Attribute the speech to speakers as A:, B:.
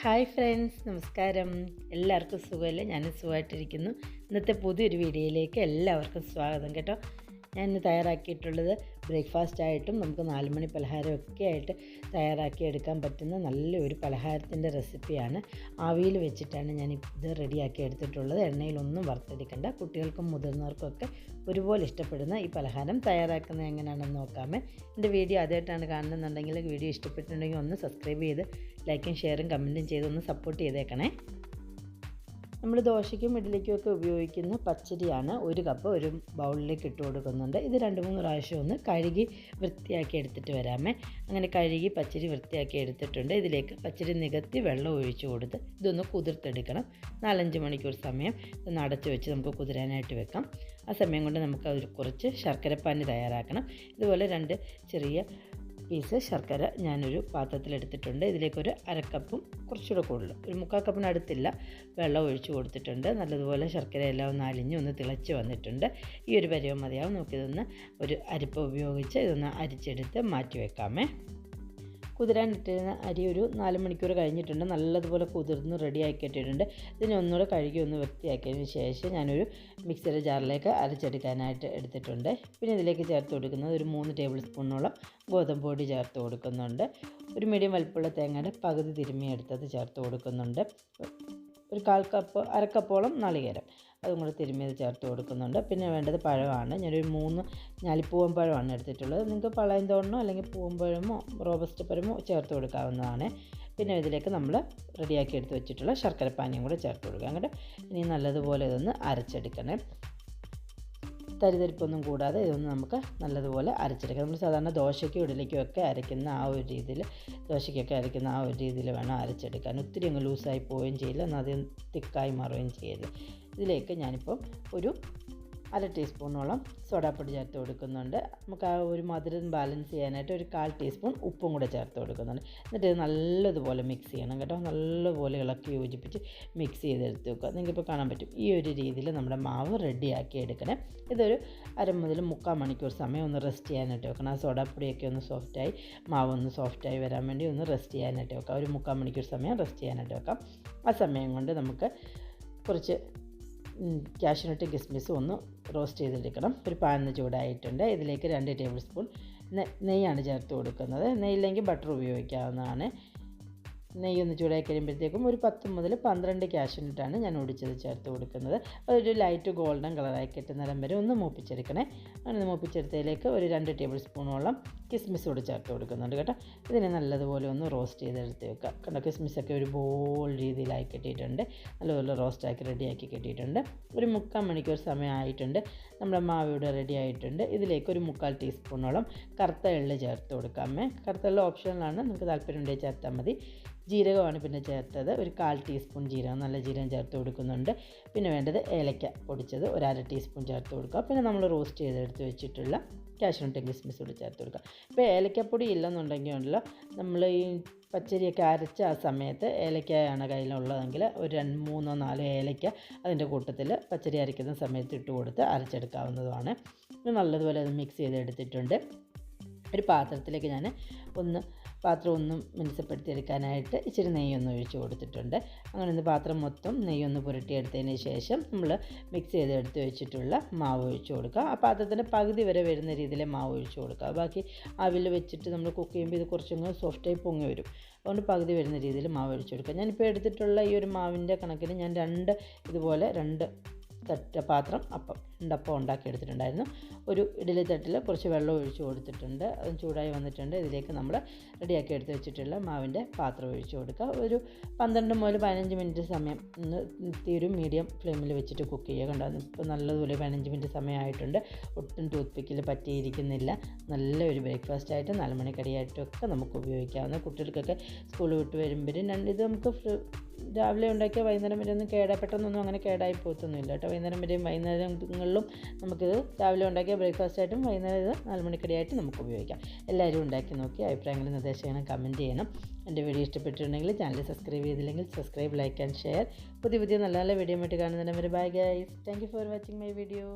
A: Hi friends നമസ്കാരം. എല്ലാവർക്കും സുഖമല്ലേ? ഞാനും സുഖമായിട്ടിരിക്കുന്നു. ഇന്നത്തെ പുതിയൊരു വീഡിയോയിലേക്ക് എല്ലാവർക്കും സ്വാഗതം കേട്ടോ. ഞാൻ ഇന്ന് തയ്യാറാക്കിയിട്ടുള്ളത് ബ്രേക്ക്ഫാസ്റ്റ് ആയിട്ടും നമുക്ക് നാലുമണി പലഹാരമൊക്കെ ആയിട്ട് തയ്യാറാക്കി എടുക്കാൻ പറ്റുന്ന നല്ലൊരു പലഹാരത്തിന്റെ റെസിപ്പിയാണ്. ആവിയിൽ വെച്ചിട്ടാണ് ഞാൻ ഇത് റെഡിയാക്കി എടുത്തിട്ടുള്ളത് എണ്ണയിലൊന്നും വറുത്തെടുക്കേണ്ട. കുട്ടികൾക്കും മുതിർന്നവർക്കും ഒക്കെ ഒരുപോലെ ഇഷ്ടപ്പെടുന്ന ഈ പലഹാരം തയ്യാറാക്കുന്നത് എങ്ങനെയാണെന്ന് നോക്കാമേ. എന്റെ വീഡിയോ ആദ്യമായിട്ടാണ് കാണുന്നുണ്ടെങ്കിൽ വീഡിയോ ഇഷ്ടപ്പെട്ടിട്ടുണ്ടെങ്കിൽ ഒന്ന് സബ്സ്ക്രൈബ് ചെയ്ത് ലൈക്കും ഷെയറും കമന്റും ചെയ്ത് ഒന്ന് സപ്പോർട്ട് ചെയ്തേക്കണേ. നമ്മൾ ദോശയ്ക്കും ഇഡ്ഡലിക്കും ഒക്കെ ഉപയോഗിക്കുന്ന പച്ചരിയാണ് ഒരു കപ്പ് ഒരു ബൗളിലേക്ക് ഇട്ട് കൊടുക്കുന്നുണ്ട്. ഇത് രണ്ട് മൂന്ന് പ്രാവശ്യം ഒന്ന് കഴുകി വൃത്തിയാക്കി എടുത്തിട്ട് വരാമേ. അങ്ങനെ കഴുകി പച്ചരി വൃത്തിയാക്കി എടുത്തിട്ടുണ്ട്. ഇതിലേക്ക് പച്ചരി നികത്തി വെള്ളം ഒഴിച്ച് കൊടുത്ത് ഇതൊന്ന് കുതിർത്തെടുക്കണം. നാലഞ്ച് മണിക്കൂർ സമയം ഇതൊന്ന് അടച്ചു വെച്ച് നമുക്ക് കുതിരാനായിട്ട് വെക്കാം. ആ സമയം കൊണ്ട് നമുക്ക് അതിൽ കുറച്ച് ശർക്കരപ്പാനി തയ്യാറാക്കണം. ഇതുപോലെ രണ്ട് ചെറിയ പീസ് ശർക്കര ഞാനൊരു പാത്രത്തിലെടുത്തിട്ടുണ്ട്. ഇതിലേക്കൊരു അരക്കപ്പും കുറച്ചുകൂടെ കൂടുതൽ. ഒരു മുക്കാൽ കപ്പിന് അടുത്തില്ല. വെള്ളം ഒഴിച്ചു കൊടുത്തിട്ടുണ്ട്. നല്ലതുപോലെ ശർക്കര എല്ലാം ഒന്ന് അലിഞ്ഞ് ഒന്ന് തിളച്ച് വന്നിട്ടുണ്ട്. ഈ ഒരു പരിവം മതിയാവും. നമുക്കിതൊന്ന് ഒരു അരിപ്പ ഉപയോഗിച്ച് ഇതൊന്ന് അരിച്ചെടുത്ത് മാറ്റി വെക്കാമേ. കുതിരാനിട്ടിരുന്ന അരി ഒരു നാല് മണിക്കൂർ കഴിഞ്ഞിട്ടുണ്ട്. നല്ലതുപോലെ കുതിർന്ന് റെഡി ആക്കിയിട്ടിട്ടുണ്ട് ഇതിനെ ഒന്നുകൂടെ കഴുകി ഒന്ന് വൃത്തിയാക്കിയതിന് ശേഷം ഞാനൊരു മിക്സിയുടെ ജാറിലേക്ക് അരച്ചെടുക്കാനായിട്ട് എടുത്തിട്ടുണ്ട്. പിന്നെ ഇതിലേക്ക് ചേർത്ത് കൊടുക്കുന്നത് ഒരു മൂന്ന് ടേബിൾ സ്പൂണോളം ഗോതമ്പ് പൊടി ചേർത്ത് കൊടുക്കുന്നുണ്ട്. ഒരു മീഡിയം വലുപ്പമുള്ള തേങ്ങയുടെ പകുതി തിരുമ്മിയെടുത്തത് ചേർത്ത് കൊടുക്കുന്നുണ്ട്. ഒരു കാൽ കപ്പ് അരക്കപ്പോളം നാളികേരം. അതും കൂടെ തിരുമ്മിയത് ചേർത്ത് കൊടുക്കുന്നുണ്ട്. പിന്നെ വേണ്ടത് പഴമാണ്. ഞാനൊരു മൂന്ന് ഞാലിപ്പൂവൻ പഴമാണ് എടുത്തിട്ടുള്ളത്. നിങ്ങൾക്ക് പളയം തോണ്ണോ അല്ലെങ്കിൽ പൂവമ്പഴമോ റോബസ്റ്റ് പഴമോ ചേർത്ത് കൊടുക്കാവുന്നതാണ്. പിന്നെ ഇതിലേക്ക് നമ്മൾ റെഡിയാക്കി എടുത്ത് വെച്ചിട്ടുള്ള ശർക്കരപ്പാനിയും കൂടെ ചേർത്ത് കൊടുക്കുക അങ്ങനെ ഇനി നല്ലതുപോലെ ഇതൊന്ന് അരച്ചെടുക്കണേ. തരിതരിപ്പൊന്നും കൂടാതെ ഇതൊന്ന് നമുക്ക് നല്ലതുപോലെ അരച്ചെടുക്കാം. നമ്മൾ സാധാരണ ദോശയ്ക്കും ഇഡലിക്കും ഒക്കെ അരയ്ക്കുന്ന ആ ഒരു രീതിയിൽ ദോശയ്ക്കൊക്കെ അരയ്ക്കുന്ന ആ ഒരു രീതിയിൽ വേണം അരച്ചെടുക്കാൻ. ഒത്തിരി അങ്ങ് ലൂസായി പോവുകയും ചെയ്യില്ല എന്നാൽ അധികം തിക്കായി മാറുകയും ചെയ്യരുത്. ഇതിലേക്ക് ഞാനിപ്പം ഒരു അര ടീസ്പൂണോളം സോഡാപ്പൊടി ചേർത്ത് കൊടുക്കുന്നുണ്ട്. നമുക്ക് ആ ഒരു മധുരം ബാലൻസ് ചെയ്യാനായിട്ട് ഒരു കാൽ ടീസ്പൂൺ ഉപ്പും കൂടെ ചേർത്ത് കൊടുക്കുന്നുണ്ട്. എന്നിട്ട് ഇത് നല്ലതുപോലെ മിക്സ് ചെയ്യണം കേട്ടോ. നല്ലപോലെ ഇളക്കി യോജിപ്പിച്ച് മിക്സ് ചെയ്തെടുത്ത് വെക്കുക. നിങ്ങൾക്കിപ്പോൾ കാണാൻ പറ്റും. ഈ ഒരു രീതിയിൽ നമ്മുടെ മാവ് റെഡിയാക്കി എടുക്കണേ. ഇതൊരു അര മുതൽ മുക്കാൽ മണിക്കൂർ സമയം ഒന്ന് റെസ്റ്റ് ചെയ്യാനായിട്ട് വെക്കണം. ആ സോഡാപ്പൊടിയൊക്കെ ഒന്ന് സോഫ്റ്റായി മാവ് ഒന്ന് സോഫ്റ്റായി വരാൻ വേണ്ടി ഒന്ന് റെസ്റ്റ് ചെയ്യാനായിട്ട് വെക്കാം. ഒരു മുക്കാൽ മണിക്കൂർ സമയം റെസ്റ്റ് ചെയ്യാനായിട്ട് വെക്കാം. ആ സമയം കൊണ്ട് നമുക്ക് കുറച്ച് കാഷ്യൂനട്ട് കിസ്മിസും ഒന്ന് റോസ്റ്റ് ചെയ്തെടുക്കണം. ഒരു പാനിന് ചൂടായിട്ടുണ്ട്. ഇതിലേക്ക് രണ്ട് ടേബിൾ സ്പൂൺ നെയ്യാണ് ചേർത്ത് കൊടുക്കുന്നത്. നെയ്യില്ലെങ്കിൽ ബട്ടർ ഉപയോഗിക്കാവുന്നതാണ്. നെയ്യ് ഒന്ന് ചൂടായി കഴിയുമ്പോഴത്തേക്കും ഒരു പത്ത് മുതൽ പന്ത്രണ്ട് കാഷ്യൂനട്ടാണ് ഞാൻ ഒടിച്ചത് ചേർത്ത് കൊടുക്കുന്നത്. അതൊരു ലൈറ്റ് ഗോൾഡൻ കളറായി കിട്ടുന്നിടം വരെ ഒന്ന് മൂപ്പിച്ചെടുക്കണേ. അങ്ങനെ മൂപ്പിച്ചെടുത്തതിലേക്ക് ഒരു രണ്ട് ടേബിൾ സ്പൂണോളം കിസ്മിസ് കൂടി ചേർത്ത് കൊടുക്കുന്നുണ്ട് കേട്ടോ. ഇതിനെ നല്ലതുപോലെ ഒന്ന് റോസ്റ്റ് ചെയ്തെടുത്ത് വെക്കുക. കണ്ടോ കിസ്മിസൊക്കെ ഒരു ബോൾ രീതിയിലായി കിട്ടിയിട്ടുണ്ട്. നല്ലപോലെ റോസ്റ്റാക്കി റെഡിയാക്കി കിട്ടിയിട്ടുണ്ട്. ഒരു മുക്കാൽ മണിക്കൂർ സമയമായിട്ടുണ്ട് നമ്മുടെ മാവ് ഇവിടെ റെഡി ആയിട്ടുണ്ട്. ഇതിലേക്ക് ഒരു മുക്കാൽ ടീസ്പൂണോളം കറുത്ത എള്ള് ചേർത്ത് കൊടുക്കാമേ കറുത്ത എള്ള് ഓപ്ഷനിലാണ് നിങ്ങൾക്ക് താല്പര്യം ഉണ്ടെങ്കിൽ ചേർത്താൽ മതി. ജീരകമാണ് പിന്നെ ചേർത്തത്. ഒരു കാൽ ടീസ്പൂൺ ജീരകം നല്ല ജീരകം ചേർത്ത് കൊടുക്കുന്നുണ്ട്. പിന്നെ വേണ്ടത് ഏലക്ക പൊടിച്ചത് ഒരു അര ടീസ്പൂൺ ചേർത്ത് കൊടുക്കുക. പിന്നെ നമ്മൾ റോസ്റ്റ് ചെയ്തെടുത്ത് വെച്ചിട്ടുള്ള കാഷ്യൂനട്ടും കിസ്മിസ് കൂടി ചേർത്ത് കൊടുക്കുക. ഇപ്പോൾ ഏലക്കപ്പൊടി ഇല്ലെന്നുണ്ടെങ്കിൽ ഉണ്ടല്ലോ നമ്മൾ ഈ പച്ചരിയൊക്കെ അരച്ച ആ സമയത്ത് ഏലക്കയാണ് കയ്യിലുള്ളതെങ്കിൽ ഒരു രണ്ട് മൂന്നോ നാലോ ഏലക്ക അതിന്റെ കൂട്ടത്തിൽ പച്ചരി അരയ്ക്കുന്ന സമയത്ത് ഇട്ട് കൊടുത്ത് അരച്ചെടുക്കാവുന്നതുമാണ്. നല്ലതുപോലെ അത് മിക്സ് ചെയ്തെടുത്തിട്ടുണ്ട്. ഒരു പാത്രത്തിലേക്ക് ഞാൻ ഒന്ന് പാത്രം ഒന്ന് മിനുസപ്പെടുത്തിയെടുക്കാനായിട്ട് ഇച്ചിരി നെയ്യൊന്ന് ഒഴിച്ച് കൊടുത്തിട്ടുണ്ട്. അങ്ങനെ ഒന്ന് പാത്രം മൊത്തം നെയ്യൊന്ന് പുരട്ടിയെടുത്തതിന് ശേഷം നമ്മൾ മിക്സ് ചെയ്ത് എടുത്ത് വെച്ചിട്ടുള്ള മാവ് ഒഴിച്ച് കൊടുക്കുക. ആ പാത്രത്തിന്റെ പകുതി വരെ വരുന്ന രീതിയിൽ മാവ് ഒഴിച്ച് കൊടുക്കുക. ബാക്കി അവിൽ വെച്ചിട്ട് നമ്മൾ കുക്ക് ചെയ്യുമ്പോൾ ഇത് കുറച്ചും സോഫ്റ്റായി പൊങ്ങി വരും. അതുകൊണ്ട് പകുതി വരുന്ന രീതിയിൽ മാവ് ഒഴിച്ച് കൊടുക്കുക. ഞാനിപ്പോൾ എടുത്തിട്ടുള്ള ഈ ഒരു മാവിന്റെ കണക്കിന് ഞാൻ രണ്ട് ഇതുപോലെ രണ്ട് തട്ട പാത്രം അപ്പം രണ്ടപ്പം ഉണ്ടാക്കിയെടുത്തിട്ടുണ്ടായിരുന്നു ഒരു ഇഡലി തട്ടിൽ കുറച്ച് വെള്ളം ഒഴിച്ച് കൊടുത്തിട്ടുണ്ട്. അത് ചൂടായി വന്നിട്ടുണ്ട്. ഇതിലേക്ക് നമ്മൾ റെഡിയാക്കി എടുത്ത് വെച്ചിട്ടുള്ള മാവിന്റെ പാത്രം ഒഴിച്ച് കൊടുക്കുക. ഒരു പന്ത്രണ്ട് മുതൽ പതിനഞ്ച് മിനിറ്റ് സമയം തീരും മീഡിയം ഫ്ലെയിമിൽ വെച്ചിട്ട് കുക്ക് ചെയ്യുക. കണ്ടോ? ഇപ്പോൾ നല്ലതുപോലെ പതിനഞ്ച് മിനിറ്റ് സമയമായിട്ടുണ്ട്. ഒട്ടും ടൂത്ത് പിക്കിൽ പറ്റിയിരിക്കുന്നില്ല. നല്ലൊരു ബ്രേക്ക്ഫാസ്റ്റ് ആയിട്ട് നാലുമണിക്കടിയായിട്ടൊക്കെ നമുക്ക് ഉപയോഗിക്കാവുന്ന കുട്ടികൾക്കൊക്കെ സ്കൂൾ വിട്ട് വരുമ്പോഴും ഇത് നമുക്ക് രാവിലെ ഉണ്ടാക്കിയ വൈകുന്നേരം വരെ ഒന്നും കേടാ പെട്ടെന്നൊന്നും അങ്ങനെ കേടായി പോകത്തൊന്നുമില്ല കേട്ടോ. വൈകുന്നേരം വരെയും വൈകുന്നേരങ്ങളിലും നമുക്കിത് രാവിലെ ഉണ്ടാക്കിയ ബ്രേക്ക്ഫാസ്റ്റ് ആയിട്ടും വൈകുന്നേരം ഇത് നാല് മണിക്കടിയായിട്ട് നമുക്ക് ഉപയോഗിക്കാം. എല്ലാവരും ഉണ്ടാക്കി നോക്കി അഭിപ്രായങ്ങളും നിർദ്ദേശങ്ങളും കമന്റ് ചെയ്യണം. എന്റെ വീഡിയോ ഇഷ്ടപ്പെട്ടിട്ടുണ്ടെങ്കിൽ ചാനൽ സബ്സ്ക്രൈബ് ചെയ്തില്ലെങ്കിൽ സബ്സ്ക്രൈബ് ലൈക്ക് ആൻഡ് ഷെയർ പുതിയ പുതിയ നല്ല നല്ല വീഡിയോ ആയിട്ട് കാണുന്നതിന് ഒരു bye guys thank you for watching my video